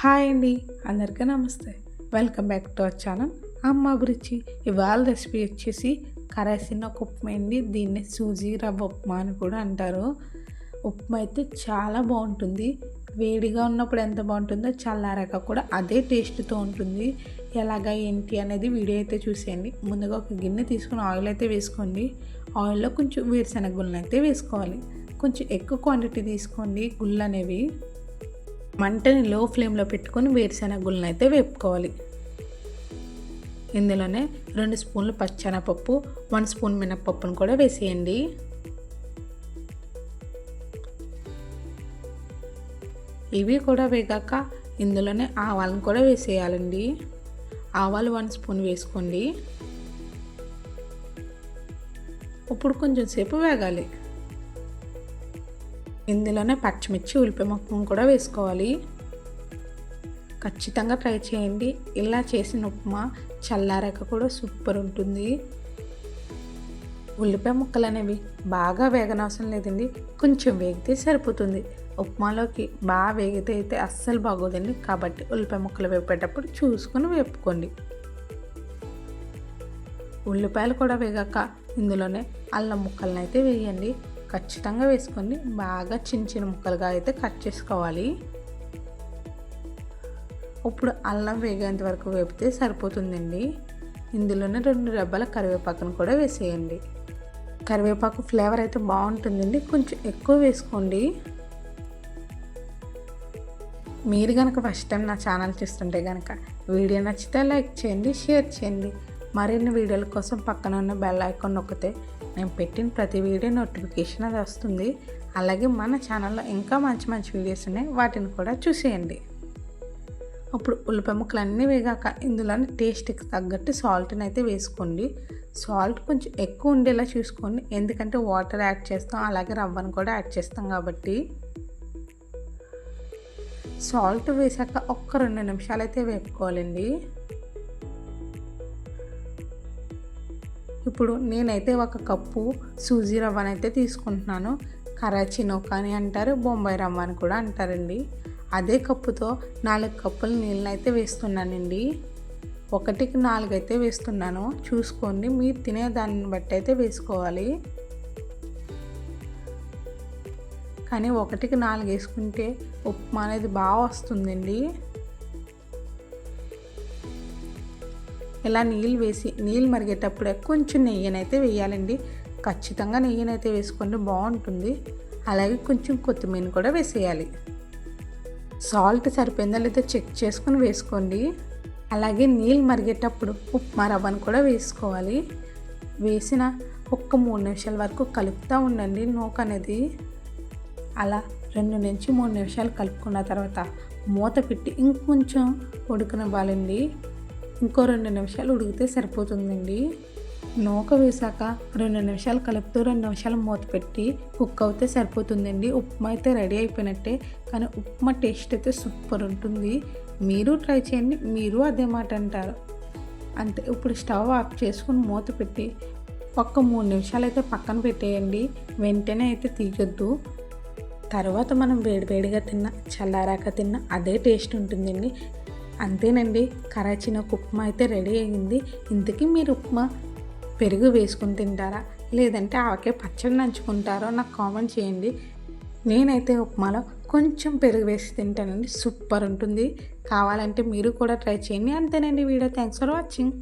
Hi అండి అందరికీ నమస్తే. Welcome back to our channel అమ్మ అభిరుచి ఇవాళ రెసిపీ వచ్చేసి కరాసిన ఒక ఉప్మా అండి. దీన్ని సూజీ రవ్వ ఉప్మా అని కూడా అంటారు. ఉప్మా అయితే చాలా బాగుంటుంది. వేడిగా ఉన్నప్పుడు ఎంత బాగుంటుందో చల్లారాక కూడా అదే టేస్ట్తో ఉంటుంది. ఎలాగ ఏంటి అనేది వీడియో అయితే చూసేయండి. ముందుగా ఒక గిన్నె తీసుకుని ఆయిల్ అయితే వేసుకోండి. ఆయిల్లో కొంచెం వేరుశనగ గుళ్ళని అయితే వేసుకోవాలి. కొంచెం ఎక్కువ క్వాంటిటీ తీసుకోండి గుళ్ళు అనేవి మంటని లో ఫ్లేమ్లో పెట్టుకొని వేరుశెనగ గుళ్ళని అయితే వేపుకోవాలి. ఇందులోనే రెండు స్పూన్లు పచ్చెనపప్పు వన్ స్పూన్ మినప్పప్పును కూడా వేసేయండి. ఇవి కూడా వేగాక ఇందులోనే ఆవాలను కూడా వేసేయాలండి. ఆవాలు వన్ స్పూన్ వేసుకోండి. ఇప్పుడు కొంచెం సేపు వేగాలి. ఇందులోనే పచ్చిమిర్చి ఉల్లిపాయ ముక్కను కూడా వేసుకోవాలి. ఖచ్చితంగా ట్రై చేయండి. ఇలా చేసిన ఉప్మా చల్లారాక కూడా సూపర్ ఉంటుంది. ఉల్లిపాయ ముక్కలు అనేవి బాగా వేగనవసరం లేదండి. కొంచెం వేగితే సరిపోతుంది. ఉప్మాలోకి బాగా వేగితే అయితే అస్సలు బాగోదండి. కాబట్టి ఉల్లిపాయ ముక్కలు వేపేటప్పుడు చూసుకొని వేపుకోండి. ఉల్లిపాయలు కూడా వేగాక ఇందులోనే అల్లం ముక్కలను అయితే వేయండి. ఖచ్చితంగా వేసుకొని బాగా చిన్న చిన్న ముక్కలుగా అయితే కట్ చేసుకోవాలి. ఇప్పుడు అల్లం వేగేంత వరకు వేపితే సరిపోతుందండి. ఇందులోనే రెండు రెబ్బల కరివేపాకును కూడా వేసేయండి. కరివేపాకు ఫ్లేవర్ అయితే బాగుంటుందండి. కొంచెం ఎక్కువ వేసుకోండి. మీరు కనుక ఫస్ట్ టైం నా ఛానల్ చూస్తుంటే కనుక వీడియో నచ్చితే లైక్ చేయండి షేర్ చేయండి. మరిన్ని వీడియోల కోసం పక్కన ఉన్న బెల్ ఐకాన్ నొక్కితే నేను పెట్టిన ప్రతి వీడియో నోటిఫికేషన్ అది వస్తుంది. అలాగే మన ఛానల్లో ఇంకా మంచి మంచి వీడియోస్ ఉన్నాయి. వాటిని కూడా చూసేయండి. అప్పుడు ఉల్లిపాయ ముక్కలు అన్నీ వేగాక ఇందులోనే టేస్ట్కి తగ్గట్టు సాల్ట్ని అయితే వేసుకోండి. సాల్ట్ కొంచెం ఎక్కువ ఉండేలా చూసుకోండి. ఎందుకంటే వాటర్ యాడ్ చేస్తాం. అలాగే రవ్వను కూడా యాడ్ చేస్తాం కాబట్టి. సాల్ట్ వేసాక ఒక్క రెండు నిమిషాలు అయితే వేపుకోవాలండి. ఇప్పుడు నేనైతే ఒక కప్పు సూజీ రవ్వని అయితే తీసుకుంటున్నాను. కరాచీ నౌక అని అంటారు బొంబాయి రవ్వ అని కూడా అంటారండి. అదే కప్పుతో నాలుగు కప్పులు నీళ్ళని అయితే వేస్తున్నానండి. ఒకటికి నాలుగు అయితే వేస్తున్నాను. చూసుకోండి మీరు తినే దాన్ని బట్టి అయితే వేసుకోవాలి. కానీ ఒకటికి నాలుగు వేసుకుంటే ఉప్మా అనేది బాగా వస్తుందండి. ఇలా నీళ్ళు వేసి నీళ్ళు మరిగేటప్పుడే కొంచెం నెయ్యినైతే వేయాలండి. ఖచ్చితంగా నెయ్యినైతే వేసుకుంటే బాగుంటుంది. అలాగే కొంచెం కొత్తిమీర కూడా వేసేయాలి. సాల్ట్ సరిపోయిందా లేదా చెక్ చేసుకొని వేసుకోండి. అలాగే నీళ్ళు మరిగేటప్పుడు ఉప్మా రవ్వను కూడా వేసుకోవాలి. వేసిన ఒక్క మూడు నిమిషాల వరకు కలుపుతూ ఉండండి నూక అనేది. అలా రెండు నుంచి మూడు నిమిషాలు కలుపుకున్న తర్వాత మూత పెట్టి ఇంకొంచెం ఉడకనివ్వాలండి. ఇంకో రెండు నిమిషాలు ఉడికితే సరిపోతుందండి. నూక వేసాక రెండు నిమిషాలు కలుపుతూ రెండు నిమిషాలు మూత పెట్టి కుక్ అవుతే సరిపోతుందండి. ఉప్మా అయితే రెడీ అయిపోయినట్టే కానీ ఉప్మా టేస్ట్ అయితే సూపర్ ఉంటుంది. మీరు ట్రై చేయండి మీరు అదే మాట అంటారు. అంతే ఇప్పుడు స్టవ్ ఆఫ్ చేసుకుని మూత పెట్టి ఒక్క మూడు నిమిషాలు అయితే పక్కన పెట్టేయండి. వెంటనే అయితే తీయొద్దు. తర్వాత మనం వేడివేడిగా తిన్న చల్లారాక తిన్న అదే టేస్ట్ ఉంటుందండి. అంతేనండి. కరాచిన ఉప్మా అయితే రెడీ అయ్యింది ఇంతకీ మీరు ఉప్మా పెరుగు వేసుకుని తింటారా? లేదంటే ఆవకే పచ్చడి నంచుకుంటారో నాకు కామెంట్ చేయండి. నేనైతే ఉప్మాలో కొంచెం పెరుగు వేసి తింటానండి. సూపర్ ఉంటుంది. కావాలంటే మీరు కూడా ట్రై చేయండి. అంతేనండి వీడియో. Thanks for watching.